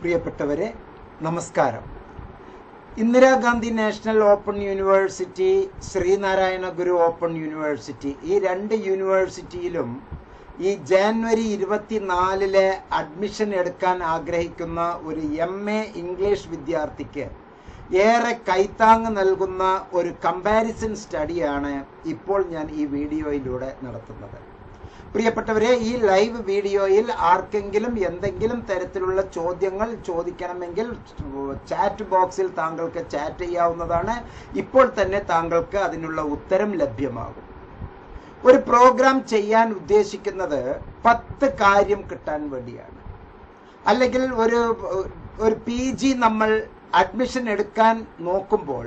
പ്രിയപ്പെട്ടവരെ നമസ്കാരം. Indira Gandhi national open university Sreenarayana Guru open university ഈ രണ്ട് യൂണിവേഴ്സിറ്റിയിലും ഈ ജാനുവരി ഇരുപത്തിനാലിലെ അഡ്മിഷൻ എടുക്കാൻ ആഗ്രഹിക്കുന്ന ഒരു എം എ ഇംഗ്ലീഷ് വിദ്യാർത്ഥിക്ക് ഏറെ കൈത്താങ് നൽകുന്ന ഒരു കമ്പാരിസൺ സ്റ്റഡിയാണ് ഇപ്പോൾ ഞാൻ ഈ വീഡിയോയിലൂടെ നടത്തുന്നത്. പ്രിയപ്പെട്ടവരെ ഈ ലൈവ് വീഡിയോയിൽ ആർക്കെങ്കിലും എന്തെങ്കിലും തരത്തിലുള്ള ചോദ്യങ്ങൾ ചോദിക്കണമെങ്കിൽ ചാറ്റ് ബോക്സിൽ താങ്കൾക്ക് ചാറ്റ് ചെയ്യാവുന്നതാണ്. ഇപ്പോൾ തന്നെ താങ്കൾക്ക് അതിനുള്ള ഉത്തരം ലഭ്യമാകും. ഒരു പ്രോഗ്രാം ചെയ്യാൻ ഉദ്ദേശിക്കുന്നത് പത്ത് കാര്യം കിട്ടാൻ വേണ്ടിയാണ്. അല്ലെങ്കിൽ ഒരു ഒരു പി ജി നമ്മൾ അഡ്മിഷൻ എടുക്കാൻ നോക്കുമ്പോൾ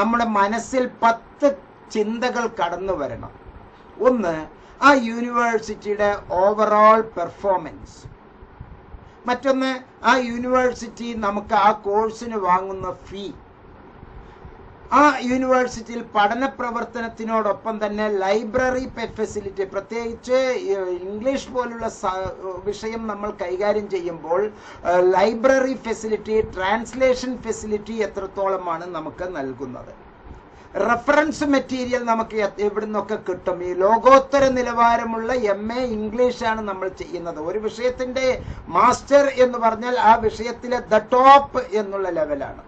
നമ്മുടെ മനസ്സിൽ പത്ത് ചിന്തകൾ കടന്നു വരണം. ഒന്ന് ആ യൂണിവേഴ്സിറ്റിയുടെ ഓവറോൾ പെർഫോമൻസ് മറ്റൊന്ന് ആ യൂണിവേഴ്സിറ്റി നമുക്ക് ആ കോഴ്സിന് വാങ്ങുന്ന ഫീ ആ യൂണിവേഴ്സിറ്റിയിൽ പഠന പ്രവർത്തനത്തിനോടൊപ്പം തന്നെ ലൈബ്രറി ഫെസിലിറ്റി പ്രത്യേകിച്ച് ഇംഗ്ലീഷ് പോലുള്ള വിഷയം നമ്മൾ കൈകാര്യം ചെയ്യുമ്പോൾ ലൈബ്രറി ഫെസിലിറ്റി ട്രാൻസ്ലേഷൻ ഫെസിലിറ്റി എത്രത്തോളമാണ് നമുക്ക് നൽകുന്നത്. റെഫറൻസ് മെറ്റീരിയൽ നമുക്ക് എവിടെ നിന്നൊക്കെ കിട്ടും? ഈ ലോകോത്തര നിലവാരമുള്ള എം എ ഇംഗ്ലീഷാണ് നമ്മൾ ചെയ്യുന്നത്. ഒരു വിഷയത്തിന്റെ മാസ്റ്റർ എന്ന് പറഞ്ഞാൽ ആ വിഷയത്തിലെ ദ ടോപ്പ് എന്നുള്ള ലെവലാണ്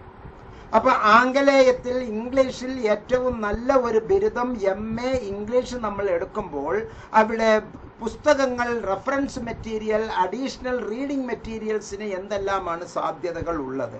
അപ്പൊ ആംഗലേയത്തിൽ ഇംഗ്ലീഷിൽ ഏറ്റവും നല്ല ഒരു ബിരുദം എം എ ഇംഗ്ലീഷ് നമ്മൾ എടുക്കുമ്പോൾ അവിടെ പുസ്തകങ്ങൾ റെഫറൻസ് മെറ്റീരിയൽ അഡീഷണൽ റീഡിംഗ് മെറ്റീരിയൽസിന് എന്തെല്ലാമാണ് സാധ്യതകൾ ഉള്ളത്?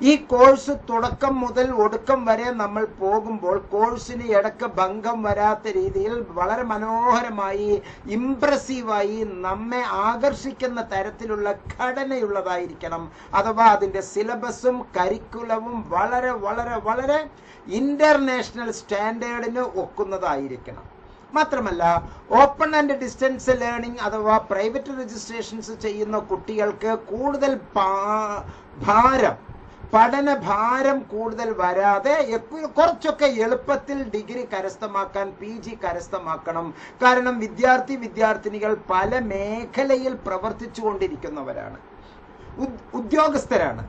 ഈ കോഴ്സ് തുടക്കം മുതൽ ഒടുക്കം വരെ നമ്മൾ പോകുമ്പോൾ കോഴ്സിന് ഇടയ്ക്ക് ഭംഗം വരാത്ത രീതിയിൽ വളരെ മനോഹരമായി ഇംപ്രസീവായി നമ്മെ ആകർഷിക്കുന്ന തരത്തിലുള്ള ഘടനയുള്ളതായിരിക്കണം. അഥവാ അതിന്റെ സിലബസും കരിക്കുലവും വളരെ വളരെ വളരെ ഇന്റർനാഷണൽ സ്റ്റാൻഡേർഡിന് ഒക്കുന്നതായിരിക്കണം. മാത്രമല്ല ഓപ്പൺ ആൻഡ് ഡിസ്റ്റൻസ് ലേണിംഗ് അഥവാ പ്രൈവറ്റ് രജിസ്ട്രേഷൻസ് ചെയ്യുന്ന കുട്ടികൾക്ക് കൂടുതൽ ഭാരം പഠന ഭാരം കൂടുതൽ വരാതെ കുറച്ചൊക്കെ എളുപ്പത്തിൽ ഡിഗ്രി കരസ്ഥമാക്കാൻ പി ജി കരസ്ഥമാക്കണം. കാരണം വിദ്യാർത്ഥി വിദ്യാർത്ഥിനികൾ പല മേഖലയിൽ പ്രവർത്തിച്ചു കൊണ്ടിരിക്കുന്നവരാണ് ഉദ്യോഗസ്ഥരാണ്.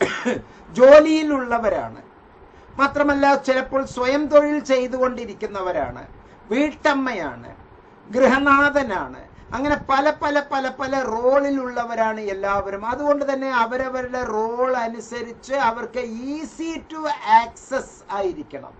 ജോലിയിലുള്ളവരാണ്. മാത്രമല്ല ചിലപ്പോൾ സ്വയം തൊഴിൽ ചെയ്തുകൊണ്ടിരിക്കുന്നവരാണ്. വീട്ടമ്മയാണ്. ഗൃഹനാഥനാണ്. അങ്ങനെ പല പല പല പല റോളിലുള്ളവരാണ് എല്ലാവരും. അതുകൊണ്ട് തന്നെ അവരവരുടെ റോൾ അനുസരിച്ച് അവർക്ക് ഈസി ടു ആക്സസ് ആയിരിക്കണം.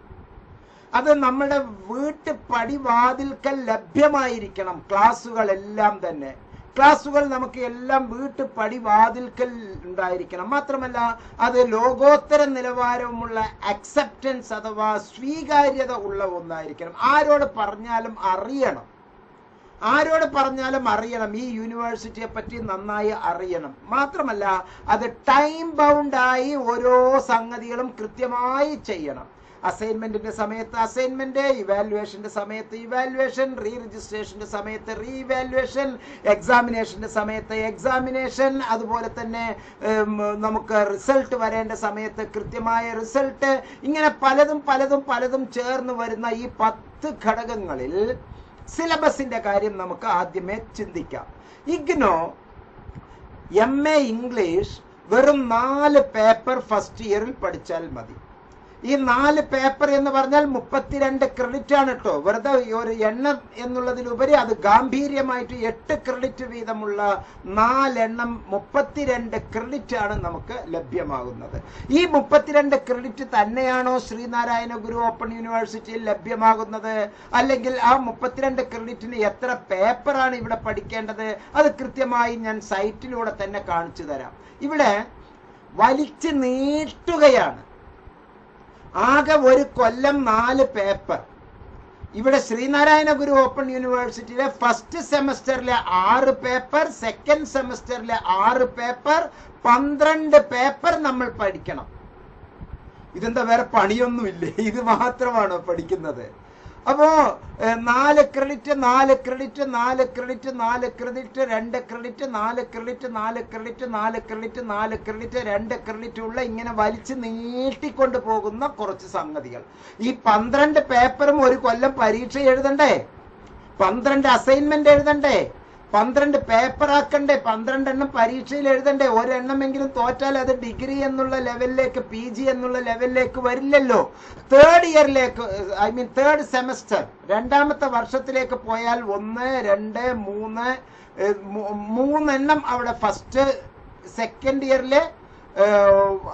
അത് നമ്മുടെ വീട്ട് പടിവാതിൽക്കൽ ലഭ്യമായിരിക്കണം ക്ലാസ്സുകളെല്ലാം തന്നെ. ക്ലാസ്സുകൾ നമുക്ക് എല്ലാം വീട്ട് പടിവാതിൽക്കൽ ഉണ്ടായിരിക്കണം. മാത്രമല്ല അത് ലോകോത്തര നിലവാരമുള്ള അക്സെപ്റ്റൻസ് അഥവാ സ്വീകാര്യത ഉള്ള ഒന്നായിരിക്കണം. ആരോട് പറഞ്ഞാലും അറിയണം. ആരോട് പറഞ്ഞാലും അറിയണം. ഈ യൂണിവേഴ്സിറ്റിയെ പറ്റി നന്നായി അറിയണം. മാത്രമല്ല അത് ടൈം ബൗണ്ടായി ഓരോ സംഗതികളും കൃത്യമായി ചെയ്യണം. അസൈൻമെന്റിന്റെ സമയത്ത് അസൈൻമെന്റ് ഇവാലുവേഷന്റെ സമയത്ത് ഇവാലുവേഷൻ റീ രജിസ്ട്രേഷന്റെ സമയത്ത് റീ ഇവാലുവേഷൻ എക്സാമിനേഷന്റെ സമയത്ത് എക്സാമിനേഷൻ അതുപോലെ തന്നെ നമുക്ക് റിസൾട്ട് വരേണ്ട സമയത്ത് കൃത്യമായ റിസൾട്ട് ഇങ്ങനെ പലതും പലതും പലതും ചേർന്ന് വരുന്ന ഈ പത്ത് ഘടകങ്ങളിൽ സിലബസിന്റെ കാര്യം നമുക്ക് ആദ്യമേ ചിന്തിക്കാം. ഇഗ്നോ എം എ ഇംഗ്ലീഷ് വെറും നാല് പേപ്പർ ഫസ്റ്റ് ഇയറിൽ പഠിച്ചാൽ മതി. ഈ നാല് പേപ്പർ എന്ന് പറഞ്ഞാൽ മുപ്പത്തിരണ്ട് ക്രെഡിറ്റ് ആണ് കേട്ടോ വെറുതെ ഒരു എണ്ണം എന്നുള്ളതിലുപരി അത് ഗാംഭീര്യമായിട്ട് എട്ട് ക്രെഡിറ്റ് വീതമുള്ള നാലെണ്ണം മുപ്പത്തിരണ്ട് ക്രെഡിറ്റ് ആണ് നമുക്ക് ലഭ്യമാകുന്നത്. ഈ മുപ്പത്തിരണ്ട് ക്രെഡിറ്റ് തന്നെയാണോ ശ്രീനാരായണ ഗുരു ഓപ്പൺ യൂണിവേഴ്സിറ്റിയിൽ ലഭ്യമാകുന്നത്? അല്ലെങ്കിൽ ആ മുപ്പത്തിരണ്ട് ക്രെഡിറ്റിന് എത്ര പേപ്പറാണ് ഇവിടെ പഠിക്കേണ്ടത്? അത് കൃത്യമായി ഞാൻ സൈറ്റിലൂടെ തന്നെ കാണിച്ചു തരാം. ഇവിടെ വലിച്ചു നീട്ടുകയാണ്. ആകെ ഒരു കൊല്ലം നാല് പേപ്പർ ഇവിടെ ശ്രീനാരായണ ഗുരു ഓപ്പൺ യൂണിവേഴ്സിറ്റിയിലെ ഫസ്റ്റ് സെമസ്റ്ററിലെ ആറ് പേപ്പർ സെക്കൻഡ് സെമസ്റ്ററിലെ ആറ് പേപ്പർ പന്ത്രണ്ട് പേപ്പർ നമ്മൾ പഠിക്കണം. ഇതെന്താ വേറെ പണിയൊന്നുമില്ലേ? ഇത് മാത്രമാണോ പഠിക്കുന്നത്? അപ്പോ നാല് ക്രെഡിറ്റ് നാല് ക്രെഡിറ്റ് നാല് ക്രെഡിറ്റ് നാല് ക്രെഡിറ്റ് രണ്ട് ക്രെഡിറ്റ് നാല് ക്രെഡിറ്റ് നാല് ക്രെഡിറ്റ് നാല് ക്രെഡിറ്റ് നാല് ക്രെഡിറ്റ് രണ്ട് ക്രെഡിറ്റ് ഉള്ള ഇങ്ങനെ വലിച്ചു നീട്ടിക്കൊണ്ട് പോകുന്ന കുറച്ച് സംഗതികൾ. ഈ പന്ത്രണ്ട് പേപ്പറും ഒരു കൊല്ലം പരീക്ഷ എഴുതണ്ടേ? പന്ത്രണ്ട് അസൈൻമെന്റ് എഴുതണ്ടേ? പന്ത്രണ്ട് പേപ്പറാക്കണ്ടേ പന്ത്രണ്ടെണ്ണം പരീക്ഷയിൽ എഴുതണ്ടേ? ഒരെണ്ണമെങ്കിലും തോറ്റാൽ അത് ഡിഗ്രി എന്നുള്ള ലെവലിലേക്ക് പി ജി എന്നുള്ള ലെവലിലേക്ക് വരില്ലല്ലോ. തേർഡ് ഇയറിലേക്ക് ഐ മീൻ തേർഡ് സെമസ്റ്റർ രണ്ടാമത്തെ വർഷത്തിലേക്ക് പോയാൽ ഒന്ന് രണ്ട് മൂന്ന് മൂന്നെണ്ണം അവിടെ ഫസ്റ്റ് സെക്കൻഡ് ഇയറിലെ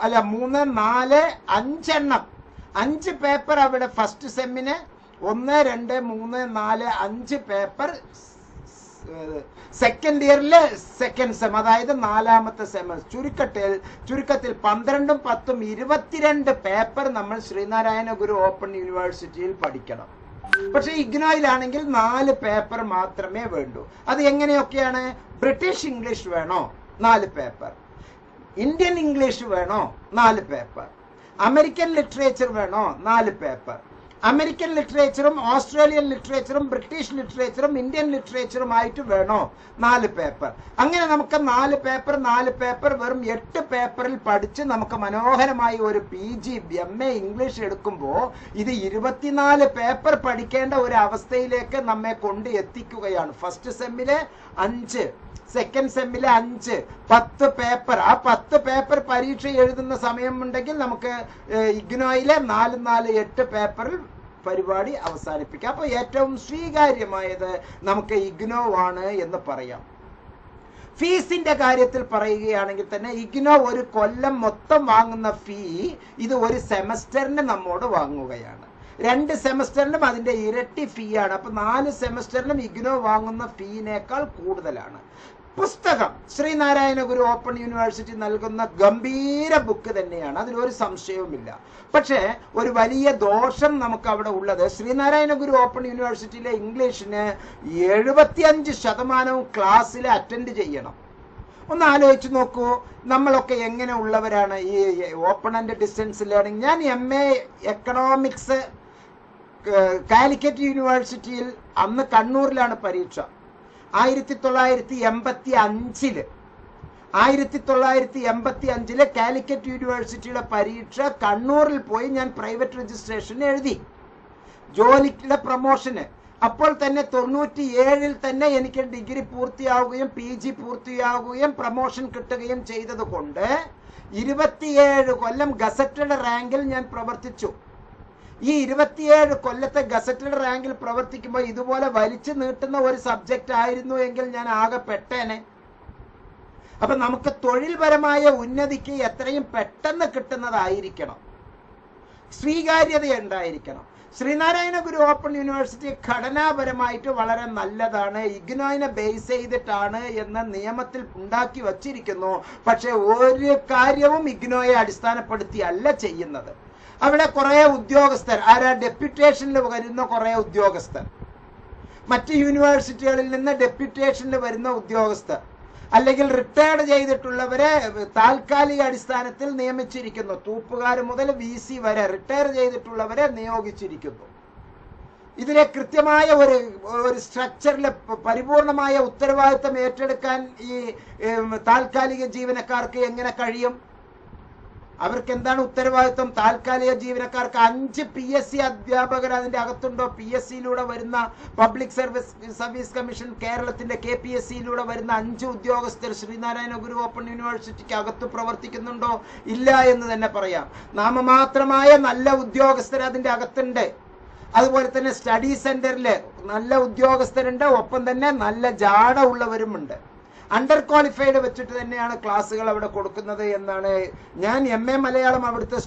അല്ല മൂന്ന് നാല് അഞ്ചെണ്ണം. അഞ്ച് പേപ്പർ അവിടെ ഫസ്റ്റ് സെമ്മിന് ഒന്ന് രണ്ട് മൂന്ന് നാല് അഞ്ച് പേപ്പർ സെക്കൻഡ് ഇയറിലെ സെക്കൻഡ് സെം അതായത് നാലാമത്തെ സെം ചുരുക്കത്തിൽ ചുരുക്കത്തിൽ പന്ത്രണ്ടും പത്തും ഇരുപത്തിരണ്ട് പേപ്പർ നമ്മൾ ശ്രീനാരായണ ഗുരു ഓപ്പൺ യൂണിവേഴ്സിറ്റിയിൽ പഠിക്കണം. പക്ഷെ ഇഗ്നോയിലാണെങ്കിൽ നാല് പേപ്പർ മാത്രമേ വേണ്ടൂ. അത് എങ്ങനെയൊക്കെയാണ്? ബ്രിട്ടീഷ് ഇംഗ്ലീഷ് വേണോ? നാല് പേപ്പർ ഇന്ത്യൻ ഇംഗ്ലീഷ് വേണോ? നാല് പേപ്പർ അമേരിക്കൻ ലിറ്ററേച്ചർ വേണോ? നാല് പേപ്പർ അമേരിക്കൻ ലിറ്ററേച്ചറും ഓസ്ട്രേലിയൻ ലിറ്ററേച്ചറും ബ്രിട്ടീഷ് ലിറ്ററേച്ചറും ഇന്ത്യൻ ലിറ്ററേച്ചറുമായിട്ട് വേണോ? നാല് പേപ്പർ. അങ്ങനെ നമുക്ക് നാല് പേപ്പർ നാല് പേപ്പർ വെറും എട്ട് പേപ്പറിൽ പഠിച്ച് നമുക്ക് മനോഹരമായി ഒരു P G M A English എടുക്കുമ്പോൾ ഇത് ഇരുപത്തിനാല് പേപ്പർ പഠിക്കേണ്ട ഒരു അവസ്ഥയിലേക്ക് നമ്മെ കൊണ്ട് എത്തിക്കുകയാണ്. ഫസ്റ്റ് സെമ്മിലെ അഞ്ച്. സെക്കൻഡ് സെമ്മിൽ അഞ്ച്. പത്ത് പേപ്പർ ആ പത്ത് പേപ്പർ പരീക്ഷ എഴുതുന്ന സമയമുണ്ടെങ്കിൽ നമുക്ക് ഇഗ്നോയിലെ നാല് നാല് എട്ട് പേപ്പറിൽ പരിപാടി അവസാനിപ്പിക്കാം. അപ്പോൾ ഏറ്റവും സ്വീകാര്യമായത് നമുക്ക് ഇഗ്നോ ആണ് എന്ന് പറയാം. ഫീസിന്റെ കാര്യത്തിൽ പറയുകയാണെങ്കിൽ തന്നെ ഇഗ്നോ ഒരു കൊല്ലം മൊത്തം വാങ്ങുന്ന ഫീ ഇത് ഒരു സെമസ്റ്ററിന് നമ്മോട് വാങ്ങുകയാണ്. രണ്ട് സെമസ്റ്ററിനും അതിന്റെ ഇരട്ടി ഫീ ആണ്. അപ്പൊ നാല് സെമസ്റ്ററിനും ഇഗ്നോ വാങ്ങുന്ന ഫീനേക്കാൾ കൂടുതലാണ്. പുസ്തകം. ശ്രീനാരായണ ഗുരു ഓപ്പൺ യൂണിവേഴ്സിറ്റി നൽകുന്ന ഗംഭീര ബുക്ക് തന്നെയാണ്. അതിലൊരു സംശയവുമില്ല. പക്ഷേ ഒരു വലിയ ദോഷം നമുക്ക് അവിടെ ഉള്ളത്. ശ്രീനാരായണ ഗുരു ഓപ്പൺ യൂണിവേഴ്സിറ്റിയിലെ ഇംഗ്ലീഷിന് എഴുപത്തിയഞ്ച് ശതമാനവും ക്ലാസ്സിൽ അറ്റൻഡ് ചെയ്യണം. ഒന്ന് ആലോചിച്ച് നോക്കൂ. നമ്മളൊക്കെ എങ്ങനെ ഉള്ളവരാണ് ഈ ഓപ്പൺ ആൻഡ് ഡിസ്റ്റൻസ് ലേണിംഗ്. ഞാൻ എം എ എക്കണോമിക്സ് കാലിക്കറ്റ് യൂണിവേഴ്സിറ്റിയിൽ അന്ന് കണ്ണൂരിലാണ് പരീക്ഷ. ആയിരത്തി തൊള്ളായിരത്തി എൺപത്തി അഞ്ചിൽ ആയിരത്തി തൊള്ളായിരത്തി എൺപത്തി അഞ്ചിൽ കാലിക്കറ്റ് യൂണിവേഴ്സിറ്റിയുടെ പരീക്ഷ കണ്ണൂരിൽ പോയി ഞാൻ പ്രൈവറ്റ് രജിസ്ട്രേഷൻ എഴുതി. ജോലിക്കുള്ള പ്രൊമോഷന്. അപ്പോൾ തന്നെ തൊണ്ണൂറ്റി ഏഴിൽ തന്നെ എനിക്ക് ഡിഗ്രി പൂർത്തിയാവുകയും പി ജി പൂർത്തിയാവുകയും പ്രൊമോഷൻ കിട്ടുകയും ചെയ്തത് കൊണ്ട് ഇരുപത്തിയേഴ് കൊല്ലം ഗസറ്റഡ് റാങ്കിൽ ഞാൻ പ്രവർത്തിച്ചു. ഈ ഇരുപത്തിയേഴ് കൊല്ലത്തെ ഗസറ്റഡ് റാങ്കിൽ പ്രവർത്തിക്കുമ്പോൾ ഇതുപോലെ വലിച്ചു നീട്ടുന്ന ഒരു സബ്ജക്റ്റ് ആയിരുന്നു എങ്കിൽ ഞാൻ ആകെ പെട്ടേനെ. അപ്പൊ നമുക്ക് തൊഴിൽപരമായ ഉന്നതിക്ക് എത്രയും പെട്ടെന്ന് കിട്ടുന്നതായിരിക്കണം. സ്വീകാര്യത ഉണ്ടായിരിക്കണം. ശ്രീനാരായണ ഗുരു ഓപ്പൺ യൂണിവേഴ്സിറ്റി ഘടനാപരമായിട്ട് വളരെ നല്ലതാണ്. ഇഗ്നോയിനെ ബേസ് ചെയ്തിട്ടാണ് എന്ന നിയമത്തിൽ ഉണ്ടാക്കി വച്ചിരിക്കുന്നു. പക്ഷെ ഒരു കാര്യവും ഇഗ്നോയെ അടിസ്ഥാനപ്പെടുത്തി അല്ല ചെയ്യുന്നത്. അവിടെ കുറേ ഉദ്യോഗസ്ഥർ ആരാ ഡെപ്യൂട്ടേഷനിൽ വരുന്ന കുറേ ഉദ്യോഗസ്ഥർ. മറ്റ് യൂണിവേഴ്സിറ്റികളിൽ നിന്ന് ഡെപ്യൂട്ടേഷനിൽ വരുന്ന ഉദ്യോഗസ്ഥർ. അല്ലെങ്കിൽ റിട്ടയർഡ് ചെയ്തിട്ടുള്ളവരെ താൽക്കാലിക അടിസ്ഥാനത്തിൽ നിയമിച്ചിരിക്കുന്നു. തൂപ്പുകാർ മുതൽ വി സി വരെ റിട്ടയർ ചെയ്തിട്ടുള്ളവരെ നിയോഗിച്ചിരിക്കുന്നു. ഇതിലെ കൃത്യമായ ഒരു ഒരു സ്ട്രക്ചറിൽ പരിപൂർണമായ ഉത്തരവാദിത്തം ഏറ്റെടുക്കാൻ ഈ താൽക്കാലിക ജീവനക്കാർക്ക് എങ്ങനെ കഴിയും? അവർക്ക് എന്താണ് ഉത്തരവാദിത്വം? താൽക്കാലിക ജീവനക്കാർക്ക് അഞ്ച് പി എസ് സി അധ്യാപകർ അതിന്റെ അകത്തുണ്ടോ? പി എസ് സിയിലൂടെ വരുന്ന പബ്ലിക് സർവീസ് സർവീസ് കമ്മീഷൻ കേരളത്തിന്റെ കെ പി എസ് സിയിലൂടെ വരുന്ന അഞ്ച് ഉദ്യോഗസ്ഥർ ശ്രീനാരായണ ഗുരു ഓപ്പൺ യൂണിവേഴ്സിറ്റിക്ക് അകത്ത് പ്രവർത്തിക്കുന്നുണ്ടോ? ഇല്ല എന്ന് തന്നെ പറയാം. നാമമാത്രമായ നല്ല ഉദ്യോഗസ്ഥർ അതിന്റെ അകത്തുണ്ട്. അതുപോലെ തന്നെ സ്റ്റഡി സെന്ററിൽ നല്ല ഉദ്യോഗസ്ഥരുണ്ട്. ഒപ്പം തന്നെ നല്ല ജാട ഉള്ളവരുമുണ്ട്. അണ്ടർ ക്വാളിഫൈഡ് വെച്ചിട്ട് തന്നെയാണ് ക്ലാസ്സുകൾ അവിടെ കൊടുക്കുന്നത് എന്നാണ്. ഞാൻ എം എ മലയാളം അവിടുത്തെ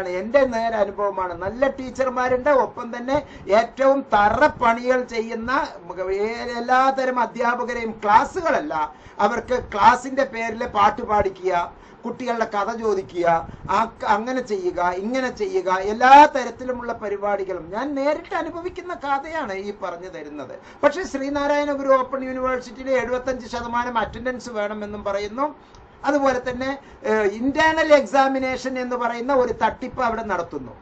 ആണ്. എന്റെ നേരെ അനുഭവമാണ് നല്ല ടീച്ചർമാരുണ്ട്. ഒപ്പം തന്നെ ഏറ്റവും തറ പണികൾ ചെയ്യുന്ന എല്ലാതരം അധ്യാപകരെയും ക്ലാസ്സുകളല്ല. അവർക്ക് ക്ലാസിന്റെ പേരിൽ പാട്ട് പാടിക്കുക കുട്ടികളുടെ കഥ ചോദിക്കുക അങ്ങനെ ചെയ്യുക ഇങ്ങനെ ചെയ്യുക എല്ലാ തരത്തിലുമുള്ള പരിപാടികളും ഞാൻ നേരിട്ട് അനുഭവിക്കുന്ന കഥയാണ് ഈ പറഞ്ഞു തരുന്നത്. പക്ഷേ ശ്രീനാരായണ ഗുരു ഓപ്പൺ യൂണിവേഴ്സിറ്റിയിൽ എഴുപത്തഞ്ച് ശതമാനം അറ്റൻഡൻസ് വേണമെന്നും പറയുന്നു. അതുപോലെ തന്നെ ഇന്റേണൽ എക്സാമിനേഷൻ എന്ന് പറയുന്ന ഒരു തട്ടിപ്പ് അവിടെ നടത്തുന്നു.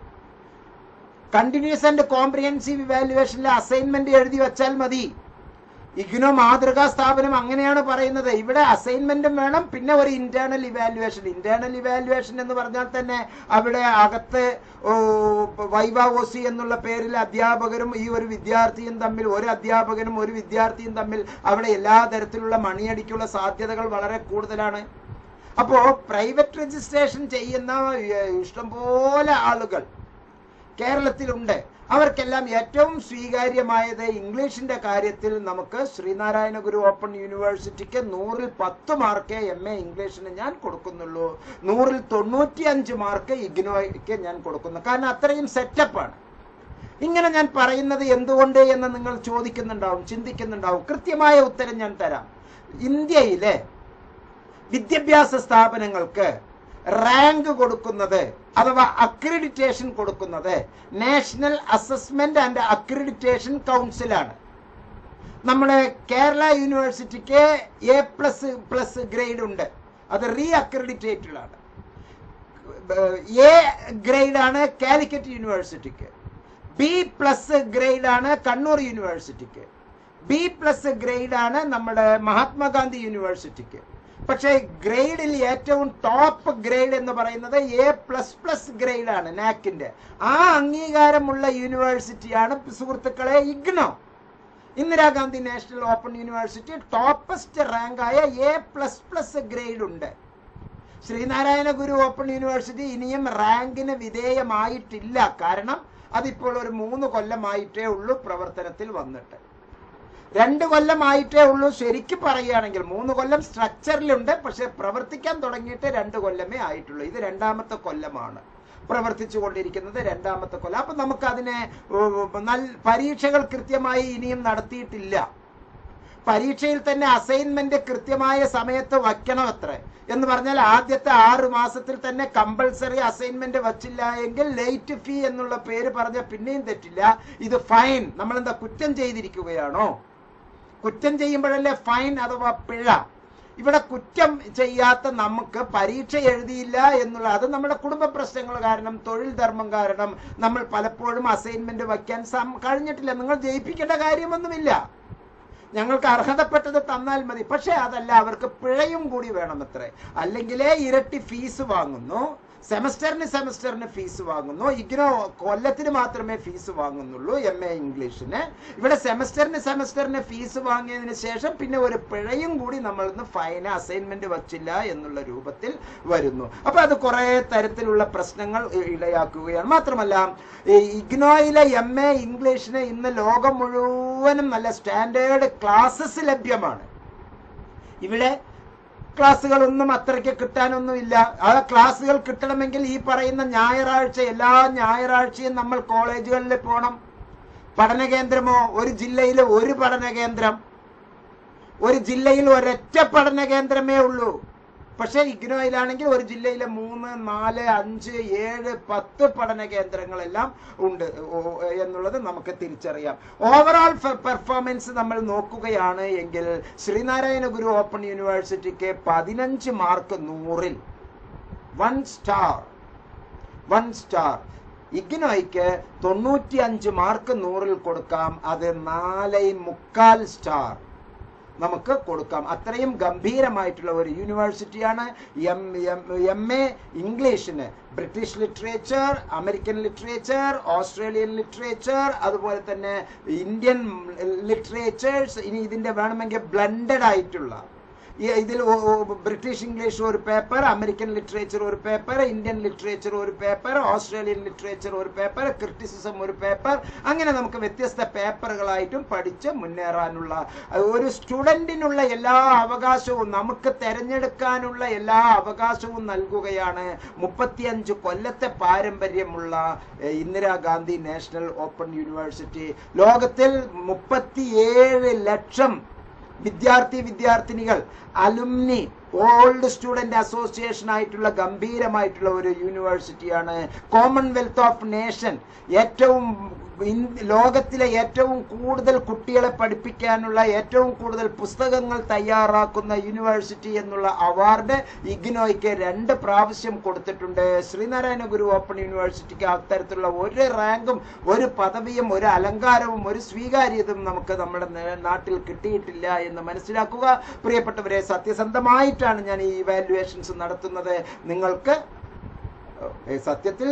കണ്ടിന്യൂസ് ആൻഡ് കോംപ്രിഹെൻസീവ് ഇവാലുവേഷനിലെ അസൈൻമെന്റ് എഴുതി വെച്ചാൽ മതി. ഇഗ്നോ മാതൃകാ സ്ഥാപനം അങ്ങനെയാണ് പറയുന്നത്. ഇവിടെ അസൈൻമെന്റും വേണം. പിന്നെ ഒരു ഇന്റേണൽ ഇവാലുവേഷൻ ഇന്റേണൽ ഇവാലുവേഷൻ എന്ന് പറഞ്ഞാൽ തന്നെ അവിടെ അകത്ത് വൈവാവോസി എന്നുള്ള പേരിൽ അധ്യാപകരും ഈ ഒരു വിദ്യാർത്ഥിയും തമ്മിൽ ഒരു അധ്യാപകനും ഒരു വിദ്യാർത്ഥിയും തമ്മിൽ അവിടെ എല്ലാ തരത്തിലുള്ള മണിയടിക്കുള്ള സാധ്യതകൾ വളരെ കൂടുതലാണ്. അപ്പോ പ്രൈവറ്റ് രജിസ്ട്രേഷൻ ചെയ്യുന്ന ഇഷ്ടംപോലെ ആളുകൾ കേരളത്തിലുണ്ട്. അവർക്കെല്ലാം ഏറ്റവും സ്വീകാര്യമായത് ഇംഗ്ലീഷിന്റെ കാര്യത്തിൽ നമുക്ക് ശ്രീനാരായണ ഗുരു ഓപ്പൺ യൂണിവേഴ്സിറ്റിക്ക് നൂറിൽ പത്ത് മാർക്ക് എം എ ഇംഗ്ലീഷിന് ഞാൻ കൊടുക്കുന്നുള്ളൂ. നൂറിൽ തൊണ്ണൂറ്റി അഞ്ച് മാർക്ക് ഇഗ്നോയ്ക്ക് ഞാൻ കൊടുക്കുന്നു. കാരണം അത്രയും സെറ്റപ്പാണ്. ഇങ്ങനെ ഞാൻ പറയുന്നത് എന്തുകൊണ്ട് എന്ന് നിങ്ങൾ ചോദിക്കുന്നുണ്ടാവും ചിന്തിക്കുന്നുണ്ടാവും. കൃത്യമായ ഉത്തരം ഞാൻ തരാം. ഇന്ത്യയിലെ വിദ്യാഭ്യാസ സ്ഥാപനങ്ങൾക്ക് റാങ്ക് കൊടുക്കുന്നത് അഥവാ അക്രഡിറ്റേഷൻ കൊടുക്കുന്നത് നാഷണൽ അസസ്മെന്റ് ആൻഡ് അക്രഡിറ്റേഷൻ കൗൺസിലാണ് നമ്മുടെ Kerala യൂണിവേഴ്സിറ്റിക്ക് A plus plus grade ഉണ്ട്. അത് റീ അക്രഡിറ്റേറ്റഡ് ആണ് A ഗ്രേഡാണ് Calicut യൂണിവേഴ്സിറ്റിക്ക്. B plus ഗ്രേഡാണ് Kannur യൂണിവേഴ്സിറ്റിക്ക്. B plus ഗ്രേഡാണ് നമ്മുടെ മഹാത്മാഗാന്ധി യൂണിവേഴ്സിറ്റിക്ക്. പക്ഷേ ഗ്രേഡിൽ ഏറ്റവും ടോപ്പ് ഗ്രേഡ് എന്ന് പറയുന്നത് എ പ്ലസ് പ്ലസ് ഗ്രേഡാണ് നാക്കിന്റെ ആ അംഗീകാരമുള്ള യൂണിവേഴ്സിറ്റിയാണ് സുഹൃത്തുക്കളെ IGNOU. Indira Gandhi national open university toppest റാങ്കായ A plus plus grade ഉണ്ട്. ശ്രീനാരായണ ഗുരു ഓപ്പൺ യൂണിവേഴ്സിറ്റി ഇനിയും റാങ്കിന് വിധേയമായിട്ടില്ല. കാരണം അതിപ്പോൾ ഒരു മൂന്ന് കൊല്ലമായിട്ടേ ഉള്ളൂ പ്രവർത്തനത്തിൽ വന്നിട്ട്. രണ്ട് കൊല്ലമായിട്ടേ ഉള്ളൂ. ശരിക്കും പറയുകയാണെങ്കിൽ മൂന്ന് കൊല്ലം സ്ട്രക്ചറിലുണ്ട് പക്ഷെ പ്രവർത്തിക്കാൻ തുടങ്ങിയിട്ട് രണ്ട് കൊല്ലമേ ആയിട്ടുള്ളൂ. ഇത് രണ്ടാമത്തെ കൊല്ലമാണ് പ്രവർത്തിച്ചു കൊണ്ടിരിക്കുന്നത് രണ്ടാമത്തെ കൊല്ലം. അപ്പൊ നമുക്ക് അതിനെ നല്ല പരീക്ഷകൾ കൃത്യമായി ഇനിയും നടത്തിയിട്ടില്ല. പരീക്ഷയിൽ തന്നെ അസൈൻമെന്റ് കൃത്യമായ സമയത്ത് വയ്ക്കണം അത്ര എന്ന് പറഞ്ഞാൽ ആദ്യത്തെ ആറ് മാസത്തിൽ തന്നെ കമ്പൾസറി അസൈൻമെന്റ് വച്ചില്ല എങ്കിൽ ലേറ്റ് ഫീ എന്നുള്ള പേര് പറഞ്ഞ പിന്നെയും തെറ്റില്ല. ഇത് ഫൈൻ നമ്മൾ എന്താ കുറ്റം ചെയ്തിരിക്കുകയാണോ? കുറ്റം ചെയ്യുമ്പോഴല്ലേ ഫൈൻ അഥവാ പിഴ? ഇവിടെ കുറ്റം ചെയ്യാത്ത നമുക്ക് പരീക്ഷ എഴുതിയില്ല എന്നുള്ള അത് നമ്മുടെ കുടുംബ പ്രശ്നങ്ങൾ കാരണം തൊഴിൽ ധർമ്മം കാരണം നമ്മൾ പലപ്പോഴും അസൈൻമെന്റ് വയ്ക്കാൻ കഴിഞ്ഞിട്ടില്ല. നിങ്ങൾ ജയിപ്പിക്കേണ്ട കാര്യമൊന്നുമില്ല. ഞങ്ങൾക്ക് അർഹതപ്പെട്ടത് തന്നാൽ മതി. പക്ഷെ അതല്ല അവർക്ക് പിഴയും കൂടി വേണം അത്രേ അല്ലെങ്കിലേ ഇരട്ടി ഫീസ് വാങ്ങുന്നു. സെമസ്റ്ററിന് സെമസ്റ്ററിന് ഫീസ് വാങ്ങുന്നു. ഇഗ്നോ കൊല്ലത്തിന് മാത്രമേ ഫീസ് വാങ്ങുന്നുള്ളൂ എം എ ഇംഗ്ലീഷിന്. ഇവിടെ സെമസ്റ്ററിന് സെമസ്റ്ററിന് ഫീസ് വാങ്ങിയതിന് ശേഷം പിന്നെ ഒരു പിഴയും കൂടി നമ്മൾ ഇന്ന് ഫൈന് അസൈൻമെന്റ് വച്ചില്ല എന്നുള്ള രൂപത്തിൽ വരുന്നു. അപ്പൊ അത് കുറെ തരത്തിലുള്ള പ്രശ്നങ്ങൾ ഇടയാക്കുകയാണ് മാത്രമല്ല ഇഗ്നോയിലെ എം എ ഇംഗ്ലീഷിന് ഇന്ന് ലോകം മുഴുവനും നല്ല സ്റ്റാൻഡേർഡ് ക്ലാസ്സസ് ലഭ്യമാണ്. ഇവിടെ ക്ലാസ്സുകളൊന്നും അത്രയ്ക്ക് കിട്ടാനൊന്നുമില്ല. ആ ക്ലാസ്സുകൾ കിട്ടണമെങ്കിൽ ഈ പറയുന്ന ഞായറാഴ്ച എല്ലാ ഞായറാഴ്ചയും നമ്മൾ കോളേജുകളിൽ പോകണം പഠന കേന്ദ്രമോ ഒരു ജില്ലയിലെ ഒരു പഠന കേന്ദ്രം ഒരു ജില്ലയിൽ ഒരൊറ്റ പഠന കേന്ദ്രമേ ഉള്ളൂ. പക്ഷെ ഇഗ്നോയിലാണെങ്കിൽ ഒരു ജില്ലയിലെ മൂന്ന് നാല് അഞ്ച് ഏഴ് പത്ത് പഠന കേന്ദ്രങ്ങളെല്ലാം ഉണ്ട് എന്നുള്ളത് നമുക്ക് തിരിച്ചറിയാം. ഓവറോൾ പെർഫോമൻസ് നമ്മൾ നോക്കുകയാണ് എങ്കിൽ ശ്രീനാരായണ ഗുരു ഓപ്പൺ യൂണിവേഴ്സിറ്റിക്ക് പതിനഞ്ച് മാർക്ക് നൂറിൽ. വൺ സ്റ്റാർ വൺ സ്റ്റാർ ഇഗ്നോയ്ക്ക് തൊണ്ണൂറ്റി അഞ്ച് മാർക്ക് നൂറിൽ കൊടുക്കാം. അത് നാലേ മുക്കാൽ സ്റ്റാർ നമുക്ക് കൊടുക്കാം. അത്രയും ഗംഭീരമായിട്ടുള്ള ഒരു യൂണിവേഴ്സിറ്റിയാണ് എം എം എം എ ഇംഗ്ലീഷിന്. British literature American literature Australian literature അതുപോലെ തന്നെ ഇന്ത്യൻ ലിറ്ററേച്ചേഴ്സ് ഇനി ഇതിന്റെ വേണമെങ്കിൽ ബ്ലൻഡഡ് ആയിട്ടുള്ള ഇതിൽ ബ്രിട്ടീഷ് ഇംഗ്ലീഷ് ഒരു പേപ്പർ അമേരിക്കൻ ലിറ്ററേച്ചർ ഒരു പേപ്പർ ഇന്ത്യൻ ലിറ്ററേച്ചർ ഒരു പേപ്പർ ഓസ്ട്രേലിയൻ ലിറ്ററേച്ചർ ഒരു പേപ്പർ ക്രിറ്റിസിസം ഒരു പേപ്പർ. അങ്ങനെ നമുക്ക് വ്യത്യസ്ത പേപ്പറുകളായിട്ടും പഠിച്ച് മുന്നേറാനുള്ള ഒരു സ്റ്റുഡന്റിനുള്ള എല്ലാ അവകാശവും നമുക്ക് തിരഞ്ഞെടുക്കാനുള്ള എല്ലാ അവകാശവും നൽകുകയാണ് മുപ്പത്തിയഞ്ച് കൊല്ലത്തെ പാരമ്പര്യമുള്ള ഇന്ദിരാഗാന്ധി നാഷണൽ ഓപ്പൺ യൂണിവേഴ്സിറ്റി. ലോകത്തിൽ മുപ്പത്തിയേഴ് ലക്ഷം വിദ്യാർത്ഥി വിദ്യാർത്ഥിനികൾ അലുമിനി ഓൾഡ് സ്റ്റുഡന്റ് അസോസിയേഷൻ ആയിട്ടുള്ള ഗംഭീരമായിട്ടുള്ള ഒരു യൂണിവേഴ്സിറ്റിയാണ് കോമൺവെൽത്ത് ഓഫ് നേഷൻ ഏറ്റവും ലോകത്തിലെ ഏറ്റവും കൂടുതൽ കുട്ടികളെ പഠിപ്പിക്കാനുള്ള ഏറ്റവും കൂടുതൽ പുസ്തകങ്ങൾ തയ്യാറാക്കുന്ന യൂണിവേഴ്സിറ്റി എന്നുള്ള അവാർഡ് ഇഗ്നോയ്ക്ക് രണ്ട് പ്രാവശ്യം കൊടുത്തിട്ടുണ്ട്. ശ്രീനാരായണ ഗുരു ഓപ്പൺ യൂണിവേഴ്സിറ്റിക്ക് അത്തരത്തിലുള്ള ഒരു റാങ്കും ഒരു പദവിയും ഒരു അലങ്കാരവും ഒരു സ്വീകാര്യതയും നമുക്ക് നമ്മുടെ നാട്ടിൽ കിട്ടിയിട്ടില്ല എന്ന് മനസ്സിലാക്കുക. പ്രിയപ്പെട്ടവരെ സത്യസന്ധമായിട്ടാണ് ഞാൻ ഈ ഇവാലുവേഷൻസ് നടത്തുന്നത്. നിങ്ങൾക്ക് സത്യത്തിൽ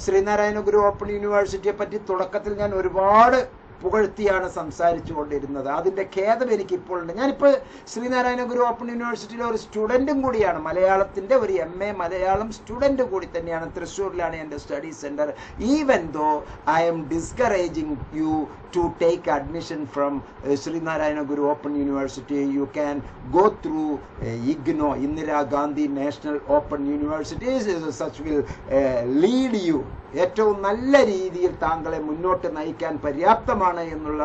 ശ്രീനാരായണ ഗുരു ഓപ്പൺ യൂണിവേഴ്സിറ്റിയെ പറ്റി തുടക്കത്തിൽ ഞാൻ ഒരുപാട് പുകഴ്ത്തിയാണ് സംസാരിച്ചു കൊണ്ടിരുന്നത് അതിന്റെ ഖേദം എനിക്കിപ്പോൾ ഉണ്ട് ഞാനിപ്പോൾ ശ്രീനാരായണ ഗുരു ഓപ്പൺ യൂണിവേഴ്സിറ്റിയിലെ ഒരു സ്റ്റുഡന്റും കൂടിയാണ്. മലയാളത്തിന്റെ ഒരു എം എ മലയാളം സ്റ്റുഡന്റ് കൂടി തന്നെയാണ്. തൃശ്ശൂരിലാണ് എന്റെ study centre. Even though I am discouraging you to take admission from uh, Sri Narayana Guru Open University, you can go through uh, IGNO, Indira Gandhi National Open Universities, uh, such will uh, lead you. ഏറ്റവും നല്ല രീതിയിൽ താങ്കളെ മുന്നോട്ട് നയിക്കാൻ പര്യാപ്തമാണ് എന്നുള്ള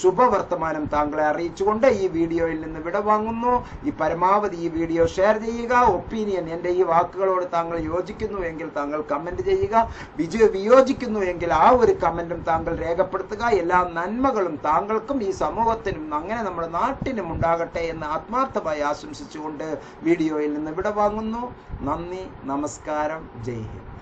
ശുഭവർത്തമാനം താങ്കളെ അറിയിച്ചുകൊണ്ട് ഈ വീഡിയോയിൽ നിന്ന് വിട വാങ്ങുന്നു. ഈ പരമാവധി ഈ വീഡിയോ ഷെയർ ചെയ്യുക. ഒപ്പീനിയൻ എന്റെ ഈ വാക്കുകളോട് താങ്കൾ യോജിക്കുന്നു എങ്കിൽ താങ്കൾ കമന്റ് ചെയ്യുക. വിജയ വിയോജിക്കുന്നു എങ്കിൽ ആ ഒരു കമന്റും താങ്കൾ രേഖപ്പെടുത്തുക. എല്ലാ നന്മകളും താങ്കൾക്കും ഈ സമൂഹത്തിനും അങ്ങനെ നമ്മുടെ നാട്ടിനും ഉണ്ടാകട്ടെ എന്ന് ആത്മാർത്ഥമായി ആശംസിച്ചുകൊണ്ട് വീഡിയോയിൽ നിന്ന് വിടവാങ്ങുന്നു. നന്ദി നമസ്കാരം. ജയ് ഹിന്ദ്.